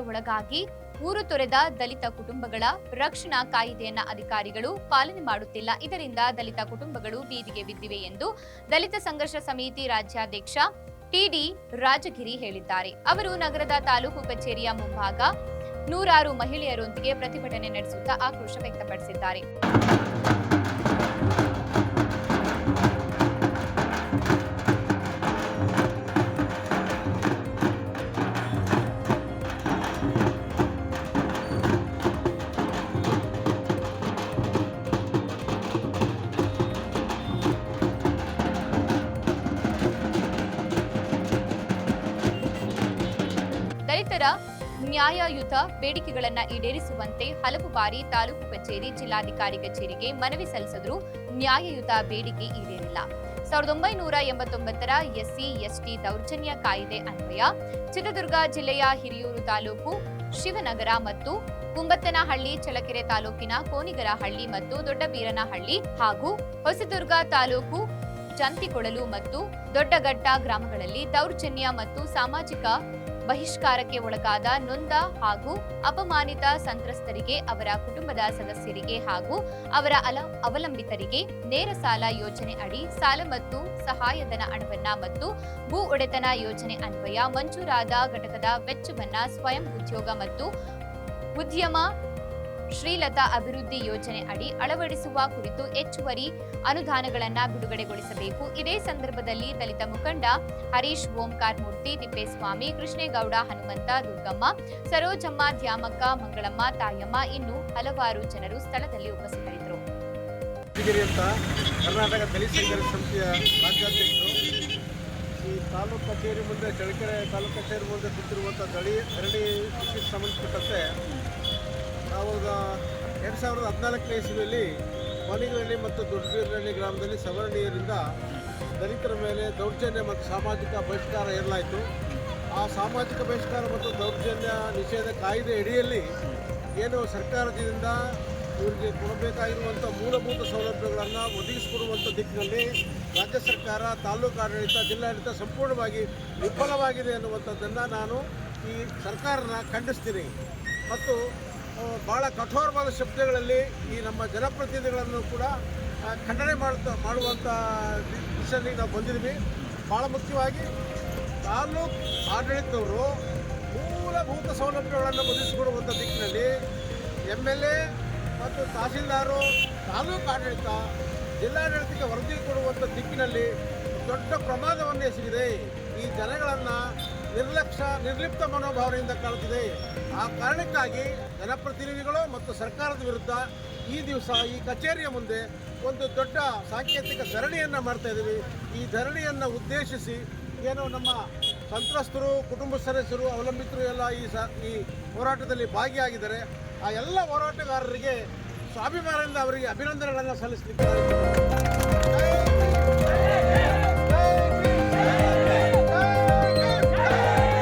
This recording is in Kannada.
ಒಳಗಾಗಿ ಊರು ತೊರೆದ ದಲಿತ ಕುಟುಂಬಗಳ ರಕ್ಷಣಾ ಕಾಯಿದೆಯನ್ನ ಅಧಿಕಾರಿಗಳು ಪಾಲನೆ ಮಾಡುತ್ತಿಲ್ಲ. ಇದರಿಂದ ದಲಿತ ಕುಟುಂಬಗಳು ಬೀದಿಗೆ ಬಿದ್ದಿವೆ ಎಂದು ದಲಿತ ಸಂಘರ್ಷ ಸಮಿತಿ ರಾಜ್ಯಾಧ್ಯಕ್ಷ ಟಿಡಿ ರಾಜಗಿರಿ ಹೇಳಿದ್ದಾರೆ. ಅವರು ನಗರದ ತಾಲೂಕು ಕಚೇರಿಯ ಮುಂಭಾಗ ನೂರಾರು ಮಹಿಳೆಯರೊಂದಿಗೆ ಪ್ರತಿಭಟನೆ ನಡೆಸುತ್ತಾ ಆಕ್ರೋಶ ವ್ಯಕ್ತಪಡಿಸಿದ್ದಾರೆ. ದಲಿತರ ನ್ಯಾಯಯುತ ಬೇಡಿಕೆಗಳನ್ನು ಈಡೇರಿಸುವಂತೆ ಹಲವು ಬಾರಿ ತಾಲೂಕು ಕಚೇರಿ, ಜಿಲ್ಲಾಧಿಕಾರಿ ಕಚೇರಿಗೆ ಮನವಿ ಸಲ್ಲಿಸಿದರೂ ನ್ಯಾಯಯುತ ಬೇಡಿಕೆ ಈಡೇರಿಲ್ಲ. ಸಾವಿರದ ಒಂಬೈನೂರ ಎಂಬತ್ತೊಂಬತ್ತರ ಎಸ್ಸಿ, ಎಸ್ಟಿ ದೌರ್ಜನ್ಯ ಕಾಯ್ದೆ ಅನ್ವಯ. ಚಿತ್ರದುರ್ಗ ಜಿಲ್ಲೆಯ ಹಿರಿಯೂರು ತಾಲೂಕು ಶಿವನಗರ ಮತ್ತು ಕುಂಬತ್ತನಹಳ್ಳಿ ಚಳಕೆರೆ ತಾಲೂಕಿನ ಕೋನಿಗರಹಳ್ಳಿ ಮತ್ತು ದೊಡ್ಡಬೀರನಹಳ್ಳಿ ಹಾಗೂ ಹೊಸದುರ್ಗ ತಾಲೂಕು ಜಂತಿಕೊಳಲು ಮತ್ತು ದೊಡ್ಡಗಟ್ಟ ಗ್ರಾಮಗಳಲ್ಲಿ ದೌರ್ಜನ್ಯ ಮತ್ತು ಸಾಮಾಜಿಕ ಬಹಿಷ್ಕಾರಕ್ಕೆ ಒಳಗಾದ ನೊಂದ ಹಾಗೂ ಅಪಮಾನಿತ ಸಂತ್ರಸ್ತರಿಗೆ, ಅವರ ಕುಟುಂಬದ ಸದಸ್ಯರಿಗೆ ಹಾಗೂ ಅವರ ಅಲ, ಅವಲಂಬಿತರಿಗೆ ನೇರ ಸಾಲ ಯೋಜನೆ ಅಡಿ ಸಾಲ ಮತ್ತು ಸಹಾಯಧನ ಹಣವನ್ನ ಮತ್ತು ಭೂ ಒಡೆತನ ಯೋಜನೆ ಅನ್ವಯ ಮಂಜೂರಾದ ಘಟಕದ ವೆಚ್ಚವನ್ನ ಸ್ವಯಂ ಉದ್ಯೋಗ ಮತ್ತು ಉದ್ಯಮ ಶ್ರೀಲತಾ ಅಭಿವೃದ್ಧಿ ಯೋಜನೆ ಅಡಿ ಅಳವಡಿಸುವ ಕುರಿತು ಹೆಚ್ಚುವರಿ ಅನುದಾನಗಳನ್ನು ಬಿಡುಗಡೆಗೊಳಿಸಬೇಕು. ಇದೇ ಸಂದರ್ಭದಲ್ಲಿ ದಲಿತ ಮುಖಂಡ ಹರೀಶ್ ಓಂಕಾರ್ ಮೂರ್ತಿ, ತಿಪ್ಪೇಸ್ವಾಮಿ, ಕೃಷ್ಣೇಗೌಡ, ಹನುಮಂತ, ದುರ್ಗಮ್ಮ, ಸರೋಜಮ್ಮ, ದ್ಯಾಮಕ್ಕ, ಮಂಗಳಮ್ಮ, ತಾಯಮ್ಮ ಇನ್ನು ಹಲವಾರು ಜನರು ಸ್ಥಳದಲ್ಲಿ ಉಪಸ್ಥಿತರಿದ್ದರು. ಈ ತಾಲೂಕು ಕಚೇರಿ ಮುಂದೆ, ಚಳ್ಳಕೆರೆ ತಾಲೂಕು ಕಚೇರಿ ಮುಂದೆ ಕೂತಿರುವಂಥ ದಳಿ, ಧರಣಿ ಸಂಬಂಧಪಟ್ಟಂತೆ ನಾವು ಎರಡು ಸಾವಿರದ ಹದಿನಾಲ್ಕನೇ ಇಸ್ವಿಯಲ್ಲಿ ಮಣಿಗನಹಳ್ಳಿ ಮತ್ತು ದೊಡ್ಡಬೀರನಹಳ್ಳಿ ಗ್ರಾಮದಲ್ಲಿ ಸವರ್ಣೀಯರಿಂದ ದಲಿತರ ಮೇಲೆ ದೌರ್ಜನ್ಯ ಮತ್ತು ಸಾಮಾಜಿಕ ಬಹಿಷ್ಕಾರ ಇರಲಾಯಿತು ಆ ಸಾಮಾಜಿಕ ಬಹಿಷ್ಕಾರ ಮತ್ತು ದೌರ್ಜನ್ಯ ನಿಷೇಧ ಕಾಯ್ದೆ ಅಡಿಯಲ್ಲಿ ಏನು ಸರ್ಕಾರದಿಂದ ಇವರಿಗೆ ಕೊಡಬೇಕಾಗಿರುವಂಥ ಮೂಲಭೂತ ಸೌಲಭ್ಯಗಳನ್ನು ಒದಗಿಸಿಕೊಡುವಂಥ ದಿಕ್ಕಿನಲ್ಲಿ ರಾಜ್ಯ ಸರ್ಕಾರ, ತಾಲೂಕು ಆಡಳಿತ, ಜಿಲ್ಲಾಡಳಿತ ಸಂಪೂರ್ಣವಾಗಿ ವಿಫಲವಾಗಿದೆ ಅನ್ನುವಂಥದ್ದನ್ನು ನಾನು ಈ ಸರ್ಕಾರನ ಖಂಡಿಸ್ತೀನಿ. ಮತ್ತು ಭಾಳ ಕಠೋರವಾದ ಶಬ್ದಗಳಲ್ಲಿ ಈ ನಮ್ಮ ಜನಪ್ರತಿನಿಧಿಗಳನ್ನು ಕೂಡ ಖಂಡನೆ ಮಾಡ್ತಾ ಮಾಡುವಂಥ ದಿಶೆಯಲ್ಲಿ ನಾವು ಬಂದಿದ್ದೀವಿ. ಭಾಳ ಮುಖ್ಯವಾಗಿ ತಾಲೂಕು ಆಡಳಿತವರು ಮೂಲಭೂತ ಸೌಲಭ್ಯಗಳನ್ನು ಒದಗಿಸಿಕೊಡುವಂಥ ದಿಕ್ಕಿನಲ್ಲಿ ಎಂ ಎಲ್ ಎ ಮತ್ತು ತಹಸೀಲ್ದಾರು, ತಾಲೂಕು ಆಡಳಿತ, ಜಿಲ್ಲಾಡಳಿತಕ್ಕೆ ವರದಿ ಕೊಡುವಂಥ ದಿಕ್ಕಿನಲ್ಲಿ ದೊಡ್ಡ ಪ್ರಮಾದವನ್ನು ಎಸಗಿದೆ. ಈ ಜನಗಳನ್ನು ನಿರ್ಲಕ್ಷ್ಯ, ನಿರ್ಲಿಪ್ತ ಮನೋಭಾವನೆಯಿಂದ ಕಾಣುತ್ತಿದೆ. ಆ ಕಾರಣಕ್ಕಾಗಿ ಜನಪ್ರತಿನಿಧಿಗಳು ಮತ್ತು ಸರ್ಕಾರದ ವಿರುದ್ಧ ಈ ದಿವಸ ಈ ಕಚೇರಿಯ ಮುಂದೆ ಒಂದು ದೊಡ್ಡ ಸಾಂಕೇತಿಕ ಧರಣಿಯನ್ನು ಮಾಡ್ತಾ ಇದ್ದೀವಿ. ಈ ಧರಣಿಯನ್ನು ಉದ್ದೇಶಿಸಿ ಏನು ನಮ್ಮ ಸಂತ್ರಸ್ತರು, ಕುಟುಂಬ ಸದಸ್ಯರು, ಅವಲಂಬಿತರು ಎಲ್ಲ ಈ ಸ, ಈ ಹೋರಾಟದಲ್ಲಿ ಭಾಗಿಯಾಗಿದ್ದಾರೆ. ಆ ಎಲ್ಲ ಹೋರಾಟಗಾರರಿಗೆ ಸ್ವಾಭಿಮಾನದಿಂದ ಅವರಿಗೆ ಅಭಿನಂದನೆಗಳನ್ನು ಸಲ್ಲಿಸಲಿಕ್ಕೆ